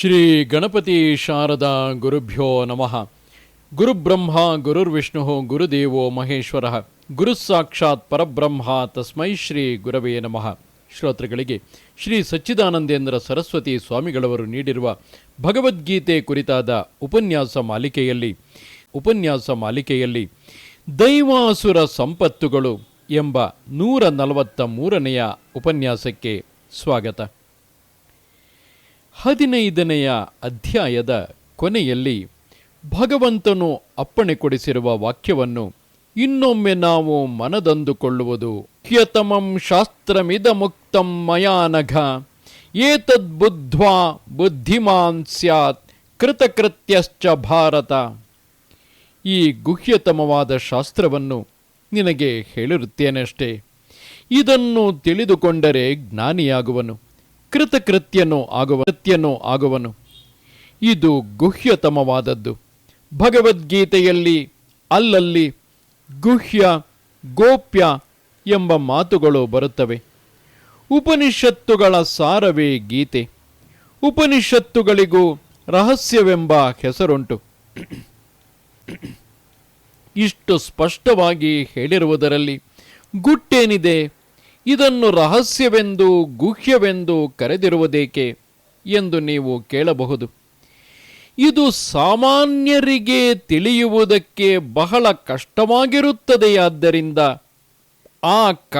ಶ್ರೀ ಗಣಪತಿ ಶಾರದಾ ಗುರುಭ್ಯೋ ನಮಃ. ಗುರುಬ್ರಹ್ಮ, ಗುರುರ್ವಿಷ್ಣು, ಗುರುದೇವೋ ಮಹೇಶ್ವರ ಗುರು ಸಾಕ್ಷಾತ್ ಪರಬ್ರಹ್ಮ ತಸ್ಮೈ ಶ್ರೀ ಗುರವೇ ನಮಃ. ಶ್ರೋತೃಗಳಿಗೆ ಶ್ರೀ ಸಚ್ಚಿದಾನಂದೇಂದ್ರ ಸರಸ್ವತಿ ಸ್ವಾಮಿಗಳವರು ನೀಡಿರುವ ಭಗವದ್ಗೀತೆ ಕುರಿತಾದ ಉಪನ್ಯಾಸ ಮಾಲಿಕೆಯಲ್ಲಿ ಉಪನ್ಯಾಸ ಮಾಲಿಕೆಯಲ್ಲಿ ದೈವಾಸುರ ಸಂಪತ್ತುಗಳು ಎಂಬ ನೂರ ನಲವತ್ತ ಮೂರನೆಯ ಉಪನ್ಯಾಸಕ್ಕೆ ಸ್ವಾಗತ. ಹದಿನೈದನೆಯ ಅಧ್ಯಾಯದ ಕೊನೆಯಲ್ಲಿ ಭಗವಂತನು ಅಪ್ಪಣೆ ಕೊಡಿಸಿರುವ ವಾಕ್ಯವನ್ನು ಇನ್ನೊಮ್ಮೆ ನಾವು ಮನದಂದುಕೊಳ್ಳುವುದು. ಕ್ಯತಮಂ ಶಾಸ್ತ್ರಮಿದ ಮುಕ್ತಂ ಮಯಾನಘ ಏತದ್ಬುದ್ಧ್ವಾ ಬುದ್ಧಿಮಾನ್ ಸ್ಯಾತ್. ಕೃತಕೃತ್ಯಶ್ಚ ಭಾರತ. ಈ ಗುಹ್ಯತಮವಾದ ಶಾಸ್ತ್ರವನ್ನು ನಿನಗೆ ಹೇಳಿರುತ್ತೇನಷ್ಟೇ. ಇದನ್ನು ತಿಳಿದುಕೊಂಡರೆ ಜ್ಞಾನಿಯಾಗುವನು. ಕೃತಕೃತ್ಯನೂ ಆಗುವ, ಕೃತ್ಯನೋ ಆಗುವನು. ಇದು ಗುಹ್ಯತಮವಾದದ್ದು. ಭಗವದ್ಗೀತೆಯಲ್ಲಿ ಅಲ್ಲಲ್ಲಿ ಗುಹ್ಯ, ಗೋಪ್ಯ ಎಂಬ ಮಾತುಗಳು ಬರುತ್ತವೆ. ಉಪನಿಷತ್ತುಗಳ ಸಾರವೇ ಗೀತೆ. ಉಪನಿಷತ್ತುಗಳಿಗೂ ರಹಸ್ಯವೆಂಬ ಹೆಸರುಂಟು. ಇಷ್ಟು ಸ್ಪಷ್ಟವಾಗಿ ಹೇಳಿರುವುದರಲ್ಲಿ ಗುಟ್ಟೇನಿದೆ ಇದನ್ನು ರಹಸ್ಯವೆಂದು, ಗುಹ್ಯವೆಂದು ಕರೆದಿರುವುದೇಕೆ ಎಂದು ನೀವು ಕೇಳಬಹುದು. ಇದು ಸಾಮಾನ್ಯರಿಗೆ ತಿಳಿಯುವುದಕ್ಕೆ ಬಹಳ ಕಷ್ಟವಾಗಿರುತ್ತದೆಯಾದ್ದರಿಂದ ಆ ಕ,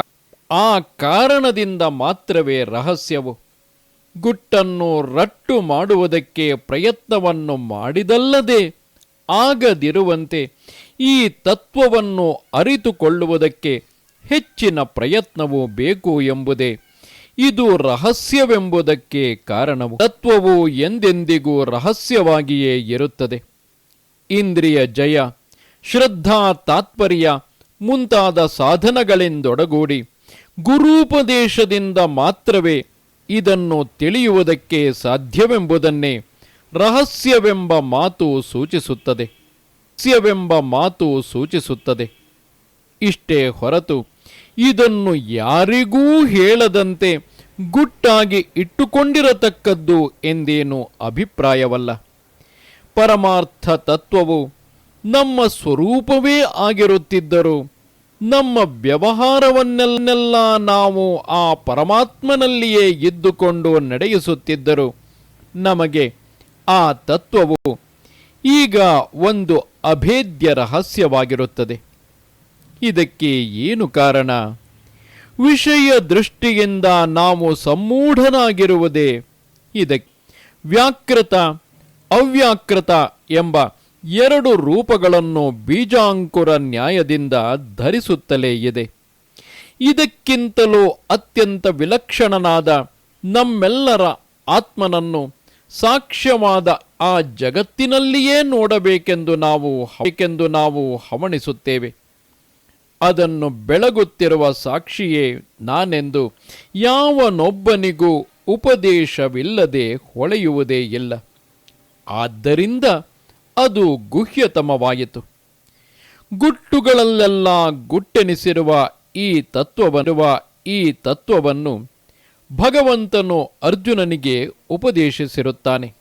ಆ ಕಾರಣದಿಂದ ಮಾತ್ರವೇ ರಹಸ್ಯವು. ಗುಟ್ಟನ್ನು ರಟ್ಟು ಮಾಡುವುದಕ್ಕೆ ಪ್ರಯತ್ನವನ್ನು ಮಾಡಿದಲ್ಲದೆ ಆಗದಿರುವಂತೆ ಈ ತತ್ವವನ್ನು ಅರಿತುಕೊಳ್ಳುವುದಕ್ಕೆ ಹೆಚ್ಚಿನ ಪ್ರಯತ್ನವೂ ಬೇಕು ಎಂಬುದೇ. ಇದು ರಹಸ್ಯವೆಂಬುದಕ್ಕೆ ಕಾರಣವು. ತತ್ವವು ಎಂದೆಂದಿಗೂ ರಹಸ್ಯವಾಗಿಯೇ ಇರುತ್ತದೆ. ಇಂದ್ರಿಯ ಜಯ, ಶ್ರದ್ಧಾ ತಾತ್ಪರ್ಯ ಮುಂತಾದ ಸಾಧನಗಳೆಂದೊಡಗೂಡಿ ಗುರೂಪದೇಶದಿಂದ ಮಾತ್ರವೇ ಇದನ್ನು ತಿಳಿಯುವುದಕ್ಕೆ ಸಾಧ್ಯವೆಂಬುದನ್ನೇ ರಹಸ್ಯವೆಂಬ ಮಾತು ಸೂಚಿಸುತ್ತದೆ. ರಹಸ್ಯವೆಂಬ ಮಾತು ಸೂಚಿಸುತ್ತದೆ. ಇಷ್ಟೇ ಹೊರತು ಇದನ್ನು ಯಾರಿಗೂ ಹೇಳದಂತೆ ಗುಟ್ಟಾಗಿ ಇಟ್ಟುಕೊಂಡಿರತಕ್ಕದ್ದು ಎಂದೇನು ಅಭಿಪ್ರಾಯವಲ್ಲ. ಪರಮಾರ್ಥ ತತ್ವವು ನಮ್ಮ ಸ್ವರೂಪವೇ ಆಗಿರುತ್ತಿದ್ದರೂ ನಮ್ಮ ವ್ಯವಹಾರವನ್ನೆಲ್ಲ ನಾವು ಆ ಪರಮಾತ್ಮನಲ್ಲಿಯೇ ಇದ್ದುಕೊಂಡು ನಡೆಯಿಸುತ್ತಿದ್ದರು ನಮಗೆ ಆ ತತ್ವವು ಈಗ ಒಂದು ಅಭೇದ್ಯ ರಹಸ್ಯವಾಗಿರುತ್ತದೆ. ಇದಕ್ಕೆ ಏನು ಕಾರಣ? ವಿಷಯ ದೃಷ್ಟಿಯಿಂದ ನಾವು ಸಮ್ಮೂಢನಾಗಿರುವುದೇ ಇದಕ್ಕೆ ವ್ಯಾಕೃತ, ಅವ್ಯಾಕೃತ ಎಂಬ ಎರಡು ರೂಪಗಳನ್ನು ಬೀಜಾಂಕುರ ನ್ಯಾಯದಿಂದ ಧರಿಸುತ್ತಲೇ ಇದೆ. ಇದಕ್ಕಿಂತಲೂ ಅತ್ಯಂತ ವಿಲಕ್ಷಣನಾದ ನಮ್ಮೆಲ್ಲರ ಆತ್ಮನನ್ನು ಸಾಕ್ಷ್ಯವಾದ ಆ ಜಗತ್ತಿನಲ್ಲಿಯೇ ನೋಡಬೇಕೆಂದು ನಾವು ಬೇಕೆಂದು ನಾವು ಹವಣಿಸುತ್ತೇವೆ. ಅದನ್ನು ಬೆಳಗುತ್ತಿರುವ ಸಾಕ್ಷಿಯೇ ನಾನೆಂದು. ಯಾವನೊಬ್ಬನಿಗೂ ಉಪದೇಶವಿಲ್ಲದೆ ಹೊಳೆಯುವುದೇ ಇಲ್ಲ. ಆದ್ದರಿಂದ ಅದು ಗುಹ್ಯತಮವಾಯಿತು. ಗುಟ್ಟುಗಳಲ್ಲೆಲ್ಲ ಗುಟ್ಟೆನಿಸಿರುವ ಈ ತತ್ವವನ್ನುವ ಈ ತತ್ವವನ್ನು ಭಗವಂತನು ಅರ್ಜುನನಿಗೆ ಉಪದೇಶಿಸಿರುತ್ತಾನೆ.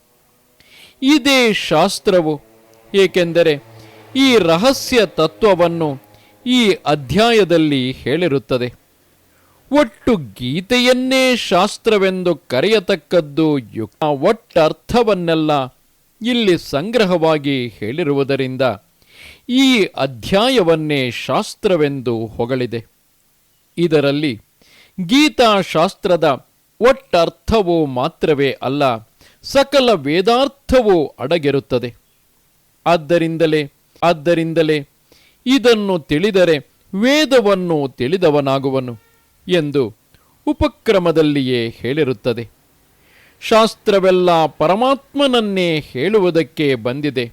ಇದೇ ಶಾಸ್ತ್ರವು, ಏಕೆಂದರೆ ಈ ರಹಸ್ಯ ತತ್ವವನ್ನು ಈ ಅಧ್ಯಾಯದಲ್ಲಿ ಹೇಳಿರುತ್ತದೆ, ಒಟ್ಟು ಗೀತೆಯನ್ನೇ ಶಾಸ್ತ್ರವೆಂದು ಕರೆಯತಕ್ಕದ್ದು ಯುಕ್ತ ಒಟ್ಟರ್ಥವನ್ನೆಲ್ಲ ಇಲ್ಲಿ ಸಂಗ್ರಹವಾಗಿ ಹೇಳಿರುವುದರಿಂದ ಈ ಅಧ್ಯಾಯವನ್ನೇ ಶಾಸ್ತ್ರವೆಂದು ಹೊಗಳಿದೆ. ಇದರಲ್ಲಿ ಗೀತಾಶಾಸ್ತ್ರದ ಒಟ್ಟರ್ಥವು ಮಾತ್ರವೇ ಅಲ್ಲ, ಸಕಲ ವೇದಾರ್ಥವೂ ಅಡಗಿರುತ್ತದೆ. ಆದ್ದರಿಂದಲೇ ಆದ್ದರಿಂದಲೇ ಇದನ್ನು ತಿಳಿದರೆ ವೇದವನ್ನು ತಿಳಿದವನಾಗುವನು ಎಂದು ಉಪಕ್ರಮದಲ್ಲಿಯೇ ಹೇಳಿರುತ್ತದೆ. ಶಾಸ್ತ್ರವೆಲ್ಲ ಪರಮಾತ್ಮನನ್ನೇ ಹೇಳುವುದಕ್ಕೆ ಬಂದಿದೆ.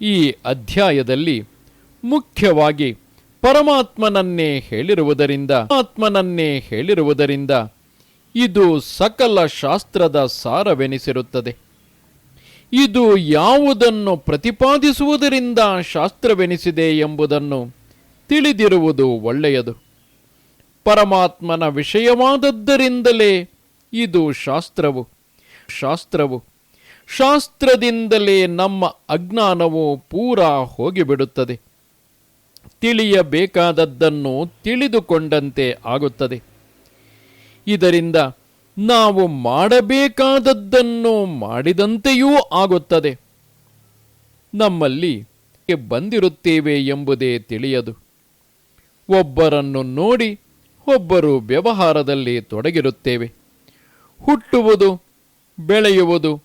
ಈ ಅಧ್ಯಾಯದಲ್ಲಿ ಮುಖ್ಯವಾಗಿ ಪರಮಾತ್ಮನನ್ನೇ ಹೇಳಿರುವುದರಿಂದ ಆತ್ಮನನ್ನೇ ಹೇಳಿರುವುದರಿಂದ ಇದು ಸಕಲ ಶಾಸ್ತ್ರದ ಸಾರವೆನಿಸಿರುತ್ತದೆ. ಇದು ಯಾವುದನ್ನು ಪ್ರತಿಪಾದಿಸುವುದರಿಂದ ಶಾಸ್ತ್ರವೆನಿಸಿದೆ ಎಂಬುದನ್ನು ತಿಳಿದಿರುವುದು ಒಳ್ಳೆಯದು. ಪರಮಾತ್ಮನ ವಿಷಯವಾದದ್ದರಿಂದಲೇ ಇದು ಶಾಸ್ತ್ರವು. ಶಾಸ್ತ್ರವು. ಶಾಸ್ತ್ರದಿಂದಲೇ ನಮ್ಮ ಅಜ್ಞಾನವು ಪೂರ ಹೋಗಿಬಿಡುತ್ತದೆ. ತಿಳಿಯಬೇಕಾದದ್ದನ್ನು ತಿಳಿದುಕೊಂಡಂತೆ ಆಗುತ್ತದೆ. ಇದರಿಂದ ನಾವು ಮಾಡಬೇಕಾದದ್ದನ್ನು ಮಾಡಿದಂತೆಯೂ ಆಗುತ್ತದೆ. ನಮ್ಮಲ್ಲಿ ಬಂದಿರುತ್ತೇವೆ ಎಂಬುದೇ ತಿಳಿಯದು. ಒಬ್ಬರನ್ನು ನೋಡಿ ಒಬ್ಬರು ವ್ಯವಹಾರದಲ್ಲಿ ತೊಡಗಿರುತ್ತೇವೆ. ಹುಟ್ಟುವುದು, ಬೆಳೆಯುವುದು,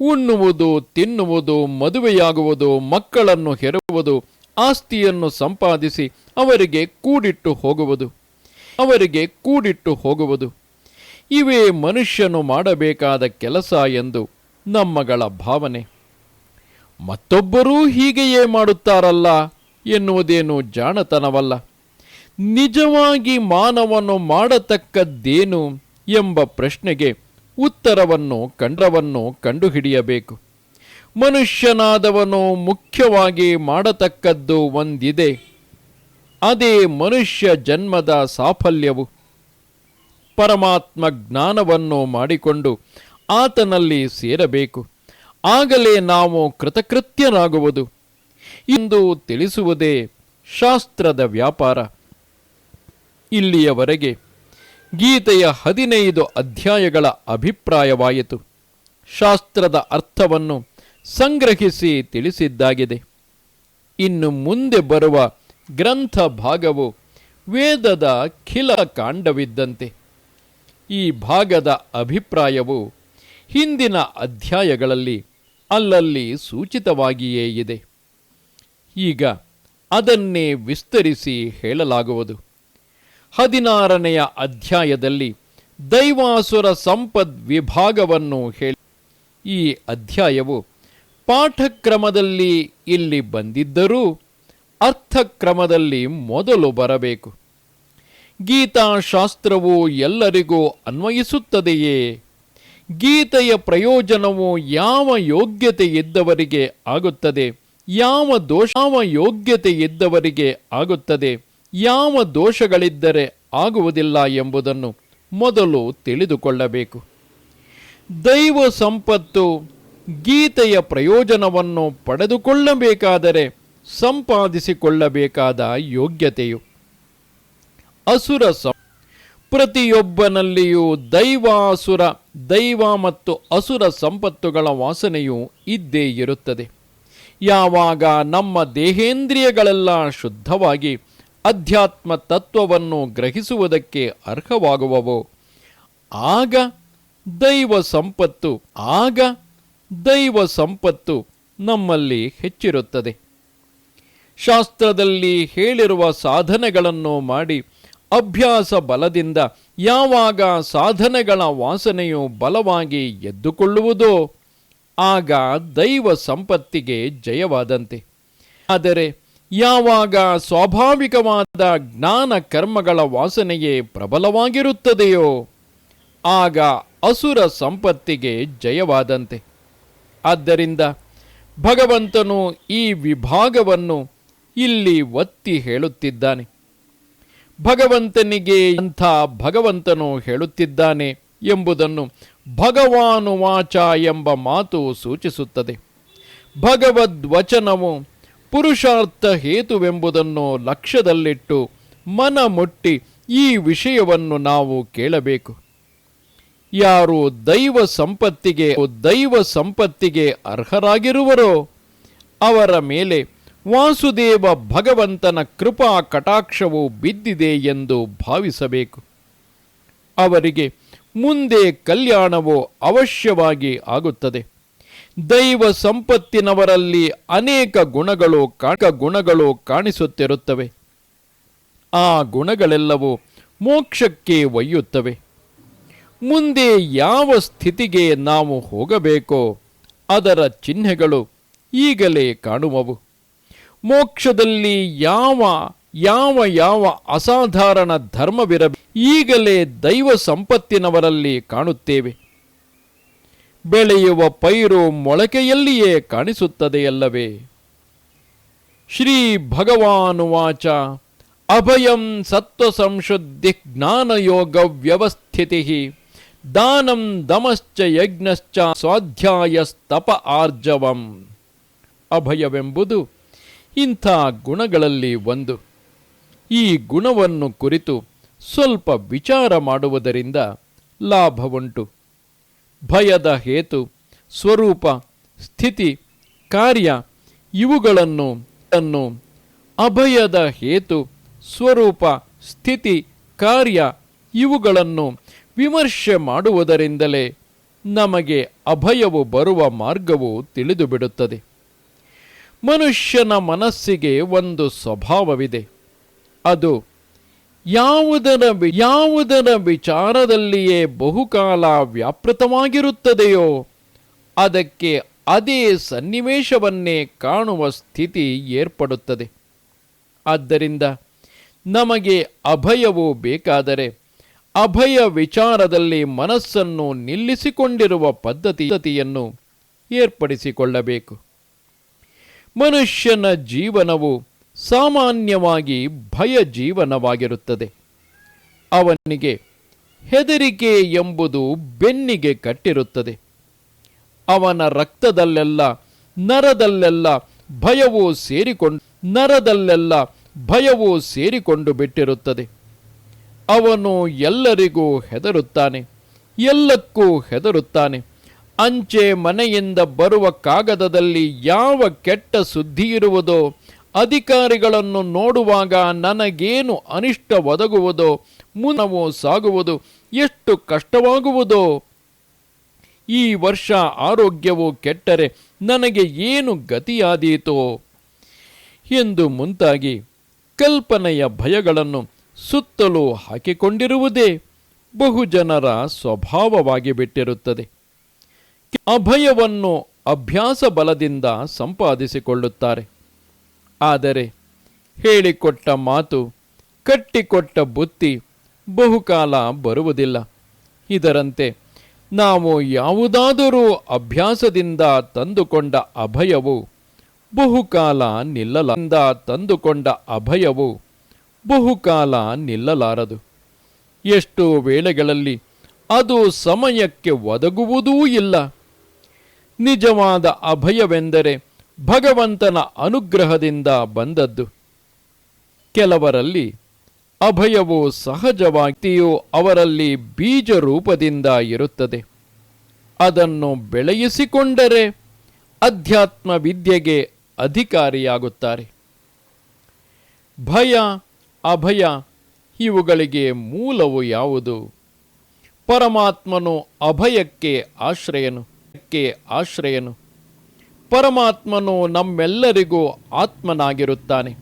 ಉಣ್ಣುವುದು, ತಿನ್ನುವುದು, ಮದುವೆಯಾಗುವುದು, ಮಕ್ಕಳನ್ನು ಹೆರುವುದು, ಆಸ್ತಿಯನ್ನು ಸಂಪಾದಿಸಿ ಅವರಿಗೆ ಕೂಡಿಟ್ಟು ಹೋಗುವುದು, ಅವರಿಗೆ ಕೂಡಿಟ್ಟು ಹೋಗುವುದು. ಇವೇ ಮನುಷ್ಯನು ಮಾಡಬೇಕಾದ ಕೆಲಸ ಎಂದು ನಮ್ಮಗಳ ಭಾವನೆ. ಮತ್ತೊಬ್ಬರೂ ಹೀಗೆಯೇ ಮಾಡುತ್ತಾರಲ್ಲ ಎನ್ನುವುದೇನು ಜಾಣತನವಲ್ಲ. ನಿಜವಾಗಿ ಮಾನವನು ಮಾಡತಕ್ಕದ್ದೇನು ಎಂಬ ಪ್ರಶ್ನೆಗೆ ಉತ್ತರವನ್ನು ಕಂಡವನ್ನು ಕಂಡುಹಿಡಿಯಬೇಕು. ಮನುಷ್ಯನಾದವನು ಮುಖ್ಯವಾಗಿ ಮಾಡತಕ್ಕದ್ದು ಒಂದಿದೆ. ಅದೇ ಮನುಷ್ಯ ಜನ್ಮದ ಸಾಫಲ್ಯವು. ಪರಮಾತ್ಮ ಜ್ಞಾನವನ್ನು ಮಾಡಿಕೊಂಡು ಆತನಲ್ಲಿ ಸೇರಬೇಕು. ಆಗಲೇ ನಾವು ಕೃತಕೃತ್ಯನಾಗುವುದು ಇಂದು ತಿಳಿಸುವುದೇ ಶಾಸ್ತ್ರದ ವ್ಯಾಪಾರ. ಇಲ್ಲಿಯವರೆಗೆ ಗೀತೆಯ ಹದಿನೈದು ಅಧ್ಯಾಯಗಳ ಅಭಿಪ್ರಾಯವಾಯಿತು. ಶಾಸ್ತ್ರದ ಅರ್ಥವನ್ನು ಸಂಗ್ರಹಿಸಿ ತಿಳಿಸಿದ್ದಾಗಿದೆ. ಇನ್ನು ಮುಂದೆ ಬರುವ ಗ್ರಂಥ ಭಾಗವು ವೇದದ ಖಿಲ ಕಾಂಡವಿದ್ದಂತೆ ಈ ಭಾಗದ ಅಭಿಪ್ರಾಯವು ಹಿಂದಿನ ಅಧ್ಯಾಯಗಳಲ್ಲಿ ಅಲ್ಲಲ್ಲಿ ಸೂಚಿತವಾಗಿಯೇ ಇದೆ. ಈಗ ಅದನ್ನೇ ವಿಸ್ತರಿಸಿ ಹೇಳಲಾಗುವುದು. ಹದಿನಾರನೆಯ ಅಧ್ಯಾಯದಲ್ಲಿ ದೈವಾಸುರ ಸಂಪದ್ ವಿಭಾಗವನ್ನು ಹೇಳಿ. ಈ ಅಧ್ಯಾಯವು ಪಾಠಕ್ರಮದಲ್ಲಿ ಇಲ್ಲಿ ಬಂದಿದ್ದರೂ ಅರ್ಥಕ್ರಮದಲ್ಲಿ ಮೊದಲು ಬರಬೇಕು. ಗೀತಾಶಾಸ್ತ್ರವು ಎಲ್ಲರಿಗೂ ಅನ್ವಯಿಸುತ್ತದೆಯೇ? ಗೀತೆಯ ಪ್ರಯೋಜನವು ಯಾವ ಯೋಗ್ಯತೆ ಇದ್ದವರಿಗೆ ಆಗುತ್ತದೆ? ಯಾವ ದೋಷ, ಯಾವ ಯೋಗ್ಯತೆ ಇದ್ದವರಿಗೆ ಆಗುತ್ತದೆ? ಯಾವ ದೋಷಗಳಿದ್ದರೆ ಆಗುವುದಿಲ್ಲ ಎಂಬುದನ್ನು ಮೊದಲು ತಿಳಿದುಕೊಳ್ಳಬೇಕು. ದೈವ ಸಂಪತ್ತು ಗೀತೆಯ ಪ್ರಯೋಜನವನ್ನು ಪಡೆದುಕೊಳ್ಳಬೇಕಾದರೆ ಸಂಪಾದಿಸಿಕೊಳ್ಳಬೇಕಾದ ಯೋಗ್ಯತೆಯು ಅಸುರ ಸಂ ಪ್ರತಿಯೊಬ್ಬನಲ್ಲಿಯೂ ದೈವಾಸುರ, ದೈವ ಮತ್ತು ಅಸುರ ಸಂಪತ್ತುಗಳ ವಾಸನೆಯು ಇದ್ದೇ ಇರುತ್ತದೆ. ಯಾವಾಗ ನಮ್ಮ ದೇಹೇಂದ್ರಿಯಗಳೆಲ್ಲ ಶುದ್ಧವಾಗಿ ಅಧ್ಯಾತ್ಮ ತತ್ವವನ್ನು ಗ್ರಹಿಸುವುದಕ್ಕೆ ಅರ್ಹವಾಗುವವೋ, ಆಗ ದೈವ ಸಂಪತ್ತು, ಆಗ ದೈವ ಸಂಪತ್ತು ನಮ್ಮಲ್ಲಿ ಹೆಚ್ಚಿರುತ್ತದೆ. ಶಾಸ್ತ್ರದಲ್ಲಿ ಹೇಳಿರುವ ಸಾಧನೆಗಳನ್ನು ಮಾಡಿ ಅಭ್ಯಾಸ ಬಲದಿಂದ ಯಾವಾಗ ಸಾಧನೆಗಳ ವಾಸನೆಯು ಬಲವಾಗಿ ಎದ್ದುಕೊಳ್ಳುವುದೋ ಆಗ ದೈವ ಸಂಪತ್ತಿಗೆ ಜಯವಾದಂತೆ. ಆದರೆ ಯಾವಾಗ ಸ್ವಾಭಾವಿಕವಾದ ಜ್ಞಾನ ಕರ್ಮಗಳ ವಾಸನೆಯೇ ಪ್ರಬಲವಾಗಿರುತ್ತದೆಯೋ, ಆಗ ಅಸುರ ಸಂಪತ್ತಿಗೆ ಜಯವಾದಂತೆ. ಆದ್ದರಿಂದ ಭಗವಂತನು ಈ ವಿಭಾಗವನ್ನು ಇಲ್ಲಿ ಒತ್ತಿ ಹೇಳುತ್ತಿದ್ದಾನೆ. ಭಗವಂತನಿಗೆ ಅಂಥ ಭಗವಂತನು ಹೇಳುತ್ತಿದ್ದಾನೆ ಎಂಬುದನ್ನು ಭಗವಾನುವಾಚ ಎಂಬ ಮಾತು ಸೂಚಿಸುತ್ತದೆ. ಭಗವದ್ವಚನವು ಪುರುಷಾರ್ಥ ಹೇತುವೆಂಬುದನ್ನು ಲಕ್ಷ್ಯದಲ್ಲಿಟ್ಟು ಮನ ಮುಟ್ಟಿ ಈ ವಿಷಯವನ್ನು ನಾವು ಕೇಳಬೇಕು. ಯಾರು ದೈವ ಸಂಪತ್ತಿಗೆ ದೈವ ಸಂಪತ್ತಿಗೆ ಅರ್ಹರಾಗಿರುವರೋ ಅವರ ಮೇಲೆ ವಾಸುದೇವ ಭಗವಂತನ ಕೃಪಾ ಕಟಾಕ್ಷವು ಬಿದ್ದಿದೆ ಎಂದು ಭಾವಿಸಬೇಕು. ಅವರಿಗೆ ಮುಂದೆ ಕಲ್ಯಾಣವು ಅವಶ್ಯವಾಗಿ ಆಗುತ್ತದೆ. ದೈವ ಸಂಪತ್ತಿನವರಲ್ಲಿ ಅನೇಕ ಗುಣಗಳು ಕಾಕ ಗುಣಗಳು ಕಾಣಿಸುತ್ತಿರುತ್ತವೆ. ಆ ಗುಣಗಳೆಲ್ಲವೂ ಮೋಕ್ಷಕ್ಕೆ ಒಯ್ಯುತ್ತವೆ. ಮುಂದೆ ಯಾವ ಸ್ಥಿತಿಗೆ ನಾವು ಹೋಗಬೇಕೋ ಅದರ ಚಿಹ್ನೆಗಳು ಈಗಲೇ ಕಾಣುವವು. ಮೋಕ್ಷದಲ್ಲಿ ಯಾವ ಯಾವ ಯಾವ ಅಸಾಧಾರಣ ಧರ್ಮವಿರ ಈಗಲೇ ದೈವ ಸಂಪತ್ತಿನವರಲ್ಲಿ ಕಾಣುತ್ತೇವೆ. ಬೆಳೆಯುವ ಪೈರು ಮೊಳಕೆಯಲ್ಲಿಯೇ ಕಾಣಿಸುತ್ತದೆಯಲ್ಲವೇ? ಶ್ರೀ ಭಗವಾನುವಾಚ ಅಭಯಂ ಸತ್ವ ಸಂಶುದ್ಧಿ ಜ್ಞಾನಯೋಗ ವ್ಯವಸ್ಥಿತಿ ದಾನಂ ದಮಶ್ಚ ಯಜ್ಞಶ್ಚ ಸ್ವಾಧ್ಯಾಯಸ್ತಪ ಆರ್ಜವಂ. ಅಭಯವೆಂಬುದು ಇಂಥ ಗುಣಗಳಲ್ಲಿ ಒಂದು. ಈ ಗುಣವನ್ನು ಕುರಿತು ಸ್ವಲ್ಪ ವಿಚಾರ ಮಾಡುವುದರಿಂದ ಲಾಭವುಂಟು. ಭಯದ ಹೇತು, ಸ್ವರೂಪ, ಸ್ಥಿತಿ, ಕಾರ್ಯ ಇವುಗಳನ್ನು ಅನ್ನು ಅಭಯದ ಹೇತು, ಸ್ವರೂಪ, ಸ್ಥಿತಿ, ಕಾರ್ಯ ಇವುಗಳನ್ನು ವಿಮರ್ಶೆ ಮಾಡುವುದರಿಂದಲೇ ನಮಗೆ ಅಭಯವು ಬರುವ ಮಾರ್ಗವು ತಿಳಿದು ಬಿಡುತ್ತದೆ ಮನುಷ್ಯನ ಮನಸ್ಸಿಗೆ ಒಂದು ಸ್ವಭಾವವಿದೆ. ಅದು ಯಾವುದರ ಯಾವುದರ ವಿಚಾರದಲ್ಲಿಯೇ ಬಹುಕಾಲ ವ್ಯಾಪೃತವಾಗಿರುತ್ತದೆಯೋ, ಅದಕ್ಕೆ ಅದೇ ಸನ್ನಿವೇಶವನ್ನೇ ಕಾಣುವ ಸ್ಥಿತಿ ಏರ್ಪಡುತ್ತದೆ. ಆದ್ದರಿಂದ ನಮಗೆ ಅಭಯವು ಬೇಕಾದರೆ ಅಭಯ ವಿಚಾರದಲ್ಲಿ ಮನಸ್ಸನ್ನು ನಿಲ್ಲಿಸಿಕೊಂಡಿರುವ ಪದ್ಧತಿ ಪದ್ಧತಿಯನ್ನು ಏರ್ಪಡಿಸಿಕೊಳ್ಳಬೇಕು. ಮನುಷ್ಯನ ಜೀವನವು ಸಾಮಾನ್ಯವಾಗಿ ಭಯ ಜೀವನವಾಗಿರುತ್ತದೆ. ಅವನಿಗೆ ಹೆದರಿಕೆ ಎಂಬುದು ಬೆನ್ನಿಗೆ ಕಟ್ಟಿರುತ್ತದೆ. ಅವನ ರಕ್ತದಲ್ಲೆಲ್ಲ, ನರದಲ್ಲೆಲ್ಲ ಭಯವು ಸೇರಿಕೊಂಡು, ನರದಲ್ಲೆಲ್ಲ ಭಯವು ಸೇರಿಕೊಂಡು ಬಿಟ್ಟಿರುತ್ತದೆ. ಅವನು ಎಲ್ಲರಿಗೂ ಹೆದರುತ್ತಾನೆ, ಎಲ್ಲಕ್ಕೂ ಹೆದರುತ್ತಾನೆ. ಅಂಚೆ ಮನೆಯಿಂದ ಬರುವ ಕಾಗದದಲ್ಲಿ ಯಾವ ಕೆಟ್ಟ ಸುದ್ದಿ ಇರುವುದೋ, ಅಧಿಕಾರಿಗಳನ್ನು ನೋಡುವಾಗ ನನಗೇನು ಅನಿಷ್ಟ ಒದಗುವುದೋ ಮುನವು ಸಾಗುವುದು ಎಷ್ಟು ಕಷ್ಟವಾಗುವುದೋ. ಈ ವರ್ಷ ಆರೋಗ್ಯವು ಕೆಟ್ಟರೆ ನನಗೆ ಏನು ಗತಿಯಾದೀತೋ. ಎಂದು ಮುಂತಾಗಿ ಕಲ್ಪನೆಯ ಭಯಗಳನ್ನು ಸುತ್ತಲೂ ಹಾಕಿಕೊಂಡಿರುವುದೇ ಬಹುಜನರ ಸ್ವಭಾವವಾಗಿ ಬಿಟ್ಟಿರುತ್ತದೆ. ಅಭಯವನ್ನು ಅಭ್ಯಾಸ ಬಲದಿಂದ ಸಂಪಾದಿಸಿಕೊಳ್ಳುತ್ತಾರೆ. ಆದರೆ ಹೇಳಿಕೊಟ್ಟ ಮಾತು, ಕಟ್ಟಿಕೊಟ್ಟ ಬುತ್ತಿ ಬಹುಕಾಲ ಬರುವುದಿಲ್ಲ. ಇದರಂತೆ ನಾವು ಯಾವುದಾದರೂ ಅಭ್ಯಾಸದಿಂದ ತಂದುಕೊಂಡ ಅಭಯವು ಬಹುಕಾಲ ನಿಲ್ಲಲಿಂದ ತಂದುಕೊಂಡ ಅಭಯವು ಬಹುಕಾಲ ನಿಲ್ಲಲಾರದು. ಎಷ್ಟು ವೇಳೆಗಳಲ್ಲಿ ಅದು ಸಮಯಕ್ಕೆ ಒದಗುವುದೂ ಇಲ್ಲ. ನಿಜವಾದ ಅಭಯವೆಂದರೆ ಭಗವಂತನ ಅನುಗ್ರಹದಿಂದ ಬಂದದ್ದು. ಕೆಲವರಲ್ಲಿ ಅಭಯವು ಸಹಜವಾಗಿಯೂ ಅವರಲ್ಲಿ ಬೀಜ ರೂಪದಿಂದ ಇರುತ್ತದೆ. ಅದನ್ನು ಬೆಳೆಯಿಸಿಕೊಂಡರೆ ಅಧ್ಯಾತ್ಮ ವಿದ್ಯೆಗೆ ಅಧಿಕಾರಿಯಾಗುತ್ತಾರೆ. ಭಯ, ಅಭಯ ಇವುಗಳಿಗೆ ಮೂಲವು ಯಾವುದು? ಪರಮಾತ್ಮನು ಅಭಯಕ್ಕೆ ಆಶ್ರಯನು. ಕ್ಕೆ ಆಶ್ರಯನು. ಪರಮಾತ್ಮನು ನಮ್ಮೆಲ್ಲರಿಗೂ ಆತ್ಮನಾಗಿರುತ್ತಾನೆ.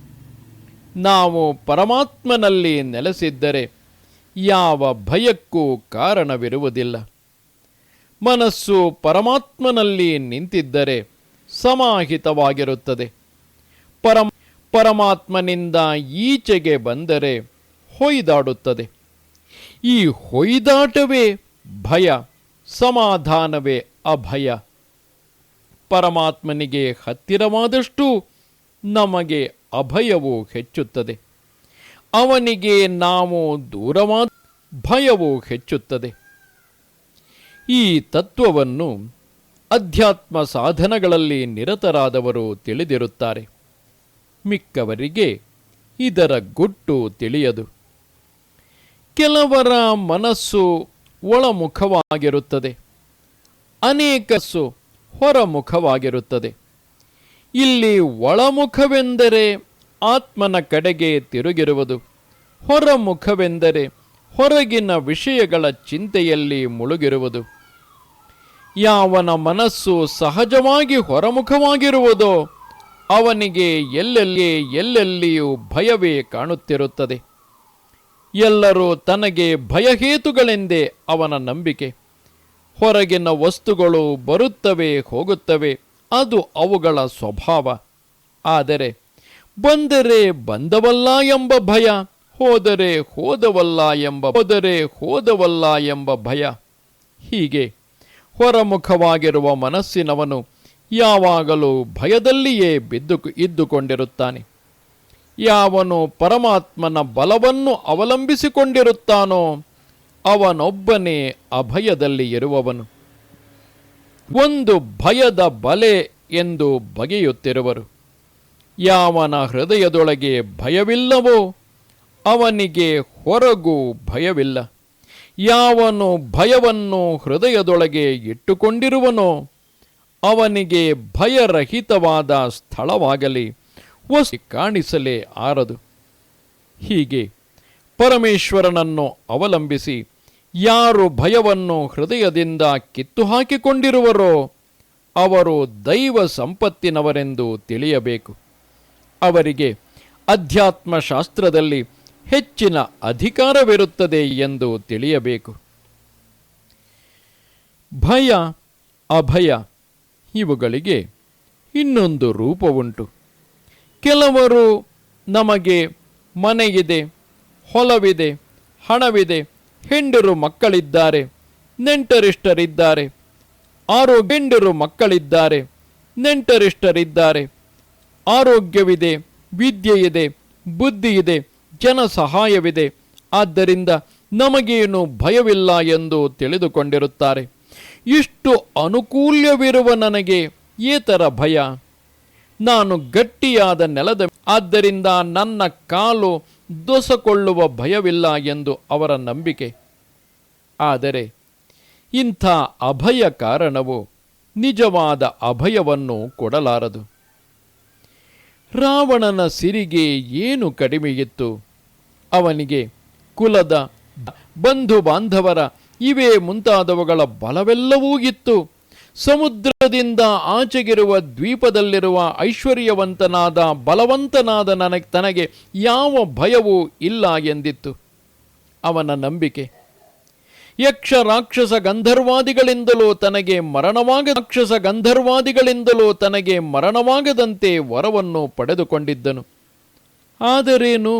ನಾವು ಪರಮಾತ್ಮನಲ್ಲಿ ನೆಲೆಸಿದ್ದರೆ ಯಾವ ಭಯಕ್ಕೂ ಕಾರಣವಿರುವುದಿಲ್ಲ. ಮನಸ್ಸು ಪರಮಾತ್ಮನಲ್ಲಿ ನಿಂತಿದ್ದರೆ ಸಮಾಹಿತವಾಗಿರುತ್ತದೆ. ಪರಮ, ಪರಮಾತ್ಮನಿಂದ ಈಚೆಗೆ ಬಂದರೆ ಹೊಯ್ದಾಡುತ್ತದೆ. ಈ ಹೊಯ್ದಾಟವೇ ಭಯ, ಸಮಾಧಾನವೇ ಅಭಯ. ಪರಮಾತ್ಮನಿಗೆ ಹತ್ತಿರವಾದಷ್ಟು ನಮಗೆ ಅಭಯವು ಹೆಚ್ಚುತ್ತದೆ. ಅವನಿಗೆ ನಾವು ದೂರವಾದ ಭಯವು ಹೆಚ್ಚುತ್ತದೆ. ಈ ತತ್ವವನ್ನು ಅಧ್ಯಾತ್ಮ ಸಾಧನಗಳಲ್ಲಿ ನಿರತರಾದವರು ತಿಳಿದಿರುತ್ತಾರೆ. ಮಿಕ್ಕವರಿಗೆ ಇದರ ಗುಟ್ಟು ತಿಳಿಯದು. ಕೆಲವರ ಮನಸ್ಸು ಒಳಮುಖವಾಗಿರುತ್ತದೆ. ಅನೇಕಸ್ಸು ಹೊರಮುಖವಾಗಿರುತ್ತದೆ. ಇಲ್ಲಿ ಒಳಮುಖವೆಂದರೆ ಆತ್ಮನ ಕಡೆಗೆ ತಿರುಗಿರುವುದು. ಹೊರಮುಖವೆಂದರೆ ಹೊರಗಿನ ವಿಷಯಗಳ ಚಿಂತೆಯಲ್ಲಿ ಮುಳುಗಿರುವುದು. ಯಾವನ ಮನಸ್ಸು ಸಹಜವಾಗಿ ಹೊರಮುಖವಾಗಿರುವುದೋ ಅವನಿಗೆ ಎಲ್ಲೆಲ್ಲಿ ಎಲ್ಲೆಲ್ಲಿಯೂ ಭಯವೇ ಕಾಣುತ್ತಿರುತ್ತದೆ. ಎಲ್ಲರೂ ತನಗೆ ಭಯಹೇತುಗಳೆಂದೇ ಅವನ ನಂಬಿಕೆ. ಹೊರಗಿನ ವಸ್ತುಗಳು ಬರುತ್ತವೆ, ಹೋಗುತ್ತವೆ. ಅದು ಅವುಗಳ ಸ್ವಭಾವ. ಆದರೆ ಬಂದರೆ ಬಂದವಲ್ಲ ಎಂಬ ಭಯ, ಹೋದರೆ ಹೋದವಲ್ಲ ಎಂಬ, ಹೋದರೆ ಹೋದವಲ್ಲ ಎಂಬ ಭಯ. ಹೀಗೆ ಹೊರಮುಖವಾಗಿರುವ ಮನಸ್ಸಿನವನು ಯಾವಾಗಲೂ ಭಯದಲ್ಲಿಯೇ ಬಿದ್ದು, ಇದ್ದುಕೊಂಡಿರುತ್ತಾನೆ. ಯಾವನು ಪರಮಾತ್ಮನ ಬಲವನ್ನು ಅವಲಂಬಿಸಿಕೊಂಡಿರುತ್ತಾನೋ ಅವನೊಬ್ಬನೇ ಅಭಯದಲ್ಲಿ ಇರುವವನು. ಒಂದು ಭಯದ ಬಲೆ ಎಂದು ಬಗೆಯುತ್ತಿರುವರು. ಯಾವನ ಹೃದಯದೊಳಗೆ ಭಯವಿಲ್ಲವೋ ಅವನಿಗೆ ಹೊರಗೂ ಭಯವಿಲ್ಲ. ಯಾವನು ಭಯವನ್ನು ಹೃದಯದೊಳಗೆ ಇಟ್ಟುಕೊಂಡಿರುವನೋ ಅವನಿಗೆ ಭಯರಹಿತವಾದ ಸ್ಥಳವಾಗಲಿ ವಸ್ತು ಕಾಣಿಸಲೇ ಆರದು. ಹೀಗೆ ಪರಮೇಶ್ವರನನ್ನು ಅವಲಂಬಿಸಿ ಯಾರು ಭಯವನ್ನು ಹೃದಯದಿಂದ ಕಿತ್ತು ಹಾಕಿಕೊಂಡಿರುವರೋ ಅವರು ದೈವ ಸಂಪತ್ತಿನವರೆಂದು ತಿಳಿಯಬೇಕು. ಅವರಿಗೆ ಅಧ್ಯಾತ್ಮಶಾಸ್ತ್ರದಲ್ಲಿ ಹೆಚ್ಚಿನ ಅಧಿಕಾರವಿರುತ್ತದೆ ಎಂದು ತಿಳಿಯಬೇಕು. ಭಯ, ಅಭಯ ಇವುಗಳಿಗೆ ಇನ್ನೊಂದು ರೂಪವುಂಟು. ಕೆಲವರು ನಮಗೆ ಮನೆಯಿದೆ ಹೊಲವಿದೆ, ಹಣವಿದೆ, ಹೆಂಡರು ಮಕ್ಕಳಿದ್ದಾರೆ, ನೆಂಟರಿಷ್ಟರಿದ್ದಾರೆ ಆರೋಗ್ಯಂಡರು ಮಕ್ಕಳಿದ್ದಾರೆ, ನೆಂಟರಿಷ್ಟರಿದ್ದಾರೆ. ಆರೋಗ್ಯವಿದೆ ವಿದ್ಯೆ ಇದೆ ಬುದ್ಧಿ ಇದೆ ಜನ ಸಹಾಯವಿದೆ ಆದ್ದರಿಂದ ನಮಗೇನು ಭಯವಿಲ್ಲ ಎಂದು ತಿಳಿದುಕೊಂಡಿರುತ್ತಾರೆ. ಇಷ್ಟು ಅನುಕೂಲ್ಯವಿರುವ ನನಗೆ ಏತರ ಭಯ. ನಾನು ಗಟ್ಟಿಯಾದ ನೆಲದ, ಆದ್ದರಿಂದ ನನ್ನ ಕಾಲು ದೊಸಕೊಳ್ಳುವ ಭಯವಿಲ್ಲ ಎಂದು ಅವರ ನಂಬಿಕೆ. ಆದರೆ ಇಂಥ ಅಭಯ ಕಾರಣವು ನಿಜವಾದ ಅಭಯವನ್ನು ಕೊಡಲಾರದು. ರಾವಣನ ಸಿರಿಗೆ ಏನು ಕಡಿಮೆಯಿತ್ತು? ಅವನಿಗೆ ಕುಲದ ಬಂಧು ಬಾಂಧವರ ಇವೇ ಮುಂತಾದವುಗಳ ಬಲವೆಲ್ಲವೂ ಇತ್ತು. ಸಮುದ್ರದಿಂದ ಆಚೆಗಿರುವ ದ್ವೀಪದಲ್ಲಿರುವ ಐಶ್ವರ್ಯವಂತನಾದ ಬಲವಂತನಾದ ನನಗೆ ತನಗೆ ಯಾವ ಭಯವೂ ಇಲ್ಲ ಎಂದಿತ್ತು. ಅವನ ನಂಬಿಕೆ, ಯಕ್ಷ ರಾಕ್ಷಸ ಗಂಧರ್ವಾದಿಗಳಿಂದಲೂ ತನಗೆ ಮರಣವಾಗ ರಾಕ್ಷಸ ಗಂಧರ್ವಾದಿಗಳಿಂದಲೂ ತನಗೆ ಮರಣವಾಗದಂತೆ ವರವನ್ನು ಪಡೆದುಕೊಂಡಿದ್ದನು. ಆದರೇನು?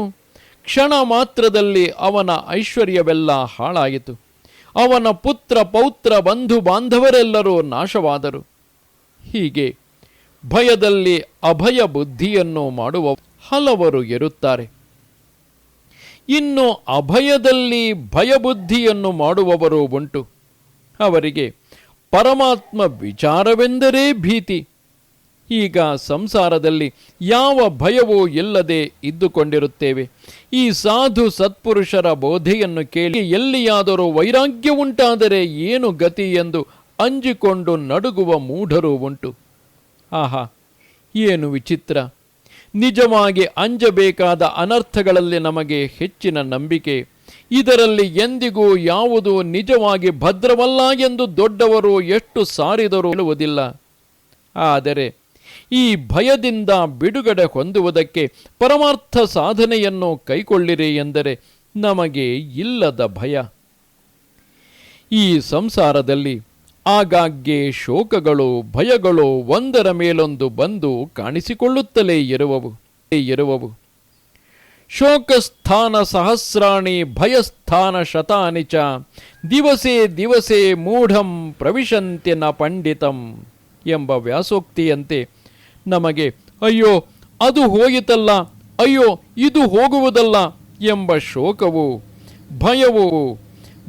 ಕ್ಷಣ ಮಾತ್ರದಲ್ಲಿ ಅವನ ಐಶ್ವರ್ಯವೆಲ್ಲ ಹಾಳಾಯಿತು. ಅವನ ಪುತ್ರ, ಪೌತ್ರ, ಬಂಧು, ಬಾಂಧವರೆಲ್ಲರೂ ನಾಶವಾದರು. ಹೀಗೆ ಭಯದಲ್ಲಿ ಅಭಯ ಬುದ್ಧಿಯನ್ನು ಮಾಡುವ ಹಲವರು ಇರುತ್ತಾರೆ ಇನ್ನು ಅಭಯದಲ್ಲಿ ಭಯಬುದ್ಧಿಯನ್ನು ಮಾಡುವವರು ಉಂಟು. ಅವರಿಗೆ ಪರಮಾತ್ಮ ವಿಚಾರವೆಂದರೇ ಭೀತಿ. ಈಗ ಸಂಸಾರದಲ್ಲಿ ಯಾವ ಭಯವೂ ಇಲ್ಲದೆ ಇದ್ದುಕೊಂಡಿರುತ್ತೇವೆ. ಈ ಸಾಧು ಸತ್ಪುರುಷರ ಬೋಧೆಯನ್ನು ಕೇಳಿ ಎಲ್ಲಿಯಾದರೂ ವೈರಾಗ್ಯ ಉಂಟಾದರೆ ಏನು ಗತಿ ಎಂದು ಅಂಜಿಕೊಂಡು ನಡುಗುವ ಮೂಢರು ಉಂಟು. ಆಹಾ, ಏನು ವಿಚಿತ್ರ. ನಿಜವಾಗಿ ಅಂಜಬೇಕಾದ ಅನರ್ಥಗಳಲ್ಲಿ ನಮಗೆ ಹೆಚ್ಚಿನ ನಂಬಿಕೆ. ಇದರಲ್ಲಿ ಎಂದಿಗೂ ಯಾವುದು ನಿಜವಾಗಿ ಭದ್ರವಲ್ಲ ಎಂದು ದೊಡ್ಡವರು ಎಷ್ಟು ಸಾರಿದರೂ ಹೇಳುವುದಿಲ್ಲ. ಆದರೆ ಈ ಭಯದಿಂದ ಬಿಡುಗಡೆ ಹೊಂದುವುದಕ್ಕೆ ಪರಮಾರ್ಥ ಸಾಧನೆಯನ್ನು ಕೈಕೊಳ್ಳಿರಿ ಎಂದರೆ ನಮಗೆ ಇಲ್ಲದ ಭಯ. ಈ ಸಂಸಾರದಲ್ಲಿ ಆಗಾಗ್ಗೆ ಶೋಕಗಳು, ಭಯಗಳು ಒಂದರ ಮೇಲೊಂದು ಬಂದು ಕಾಣಿಸಿಕೊಳ್ಳುತ್ತಲೇ ಇರುವವು ಇರುವವು. ಶೋಕಸ್ಥಾನ ಸಹಸ್ರಾಣಿ ಭಯಸ್ಥಾನ ಶತಾನಿಚ ದಿವಸೇ ದಿವಸೇ ಮೂಢಂ ಪ್ರವಿಶಂತ್ಯ ನ ಪಂಡಿತಂ ಎಂಬ ವ್ಯಾಸೋಕ್ತಿಯಂತೆ ನಮಗೆ, ಅಯ್ಯೋ, ಅದು ಹೋಯಿತಲ್ಲ, ಅಯ್ಯೋ, ಇದು ಹೋಗುವುದಲ್ಲ ಎಂಬ ಶೋಕವು, ಭಯವು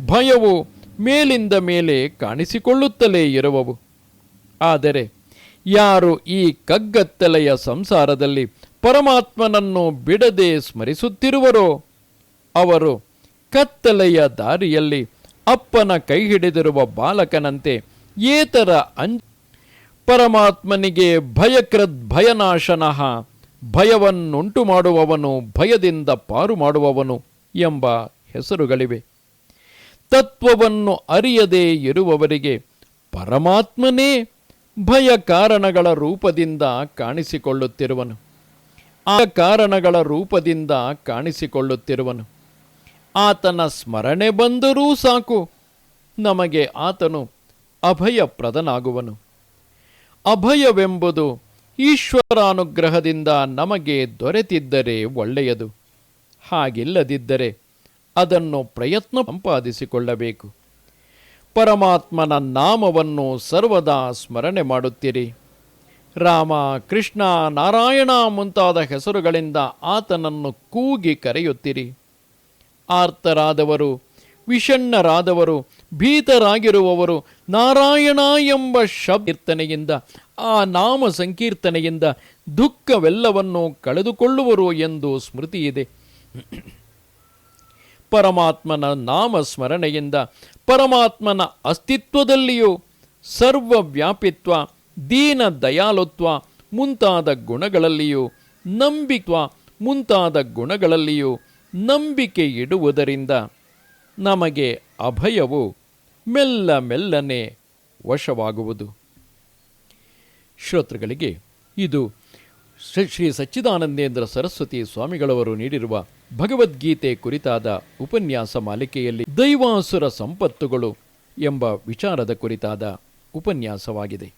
ಭಯವು ಮೇಲಿಂದ ಮೇಲೆ ಕಾಣಿಸಿಕೊಳ್ಳುತ್ತಲೇ ಇರುವವು. ಆದರೆ ಯಾರು ಈ ಕಗ್ಗತ್ತಲೆಯ ಸಂಸಾರದಲ್ಲಿ ಪರಮಾತ್ಮನನ್ನು ಬಿಡದೆ ಸ್ಮರಿಸುತ್ತಿರುವರೋ, ಅವರು ಕತ್ತಲೆಯ ದಾರಿಯಲ್ಲಿ ಅಪ್ಪನ ಕೈ ಹಿಡಿದಿರುವ ಬಾಲಕನಂತೆ ಏತರ ಅಂಜ ಪರಮಾತ್ಮನಿಗೆ ಭಯಕೃದ್ ಭಯನಾಶನಃ ಭಯವನ್ನುಂಟು ಮಾಡುವವನು, ಭಯದಿಂದ ಪಾರು ಮಾಡುವವನು ಎಂಬ ಹೆಸರುಗಳಿವೆ. ತತ್ವವನ್ನು ಅರಿಯದೇ ಇರುವವರಿಗೆ ಪರಮಾತ್ಮನೇ ಭಯ ಕಾರಣಗಳ ರೂಪದಿಂದ ಕಾಣಿಸಿಕೊಳ್ಳುತ್ತಿರುವನು. ಆ ಕಾರಣಗಳ ರೂಪದಿಂದ ಕಾಣಿಸಿಕೊಳ್ಳುತ್ತಿರುವನು. ಆತನ ಸ್ಮರಣೆ ಬಂದರೂ ಸಾಕು, ನಮಗೆ ಆತನು ಅಭಯಪ್ರದನಾಗುವನು. ಅಭಯವೆಂಬುದು ಈಶ್ವರಾನುಗ್ರಹದಿಂದ ನಮಗೆ ದೊರೆತಿದ್ದರೆ ಒಳ್ಳೆಯದು. ಹಾಗಿಲ್ಲದಿದ್ದರೆ ಅದನ್ನು ಪ್ರಯತ್ನ ಸಂಪಾದಿಸಿಕೊಳ್ಳಬೇಕು. ಪರಮಾತ್ಮನ ನಾಮವನ್ನು ಸರ್ವದಾ ಸ್ಮರಣೆ ಮಾಡುತ್ತಿರಿ. ರಾಮ, ಕೃಷ್ಣ, ನಾರಾಯಣ ಮುಂತಾದ ಹೆಸರುಗಳಿಂದ ಆತನನ್ನು ಕೂಗಿ ಕರೆಯುತ್ತಿರಿ. ಆರ್ತರಾದವರು ವಿಷಣ್ಣರಾದವರು, ಭೀತರಾಗಿರುವವರು ನಾರಾಯಣ ಎಂಬ ಶಬ್ದೀರ್ತನೆಯಿಂದ ಆ ನಾಮ ಸಂಕೀರ್ತನೆಯಿಂದ ದುಃಖವೆಲ್ಲವನ್ನು ಕಳೆದುಕೊಳ್ಳುವರು ಎಂದು ಸ್ಮೃತಿ ಇದೆ ಪರಮಾತ್ಮನ ನಾಮ ಸ್ಮರಣೆಯಿಂದ ಪರಮಾತ್ಮನ ಅಸ್ತಿತ್ವದಲ್ಲಿಯೂ ಸರ್ವವ್ಯಾಪಿತ್ವ, ದೀನ ದಯಾಲುತ್ವ ಮುಂತಾದ ಗುಣಗಳಲ್ಲಿಯೂ ನಂಬಿತ್ವ ಮುಂತಾದ ಗುಣಗಳಲ್ಲಿಯೂ ನಂಬಿಕೆ ಇಡುವುದರಿಂದ ನಮಗೆ ಅಭಯವು ಮೆಲ್ಲ ಮೆಲ್ಲನೆ ವಶವಾಗುವುದು. ಶ್ರೋತೃಗಳಿಗೆ, ಇದು ಶ್ರೀ ಸಚ್ಚಿದಾನಂದೇಂದ್ರ ಸರಸ್ವತಿ ಸ್ವಾಮಿಗಳವರು ನೀಡಿರುವ ಭಗವದ್ಗೀತೆ ಕುರಿತಾದ ಉಪನ್ಯಾಸ ಮಾಲಿಕೆಯಲ್ಲಿ ದೈವಾಸುರ ಸಂಪತ್ತುಗಳು ಎಂಬ ವಿಚಾರದ ಕುರಿತಾದ ಉಪನ್ಯಾಸವಾಗಿದೆ.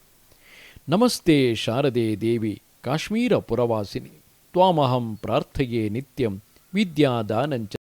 ನಮಸ್ತೆ ಶಾರದೆ ದೇವಿ ಕಾಶ್ಮೀರ ಪುರವಾಸಿನಿ, ತ್ವಾಮಹಂ ಪ್ರಾರ್ಥಯೇ ನಿತ್ಯಂ ವಿದ್ಯಾದಾನಂಚ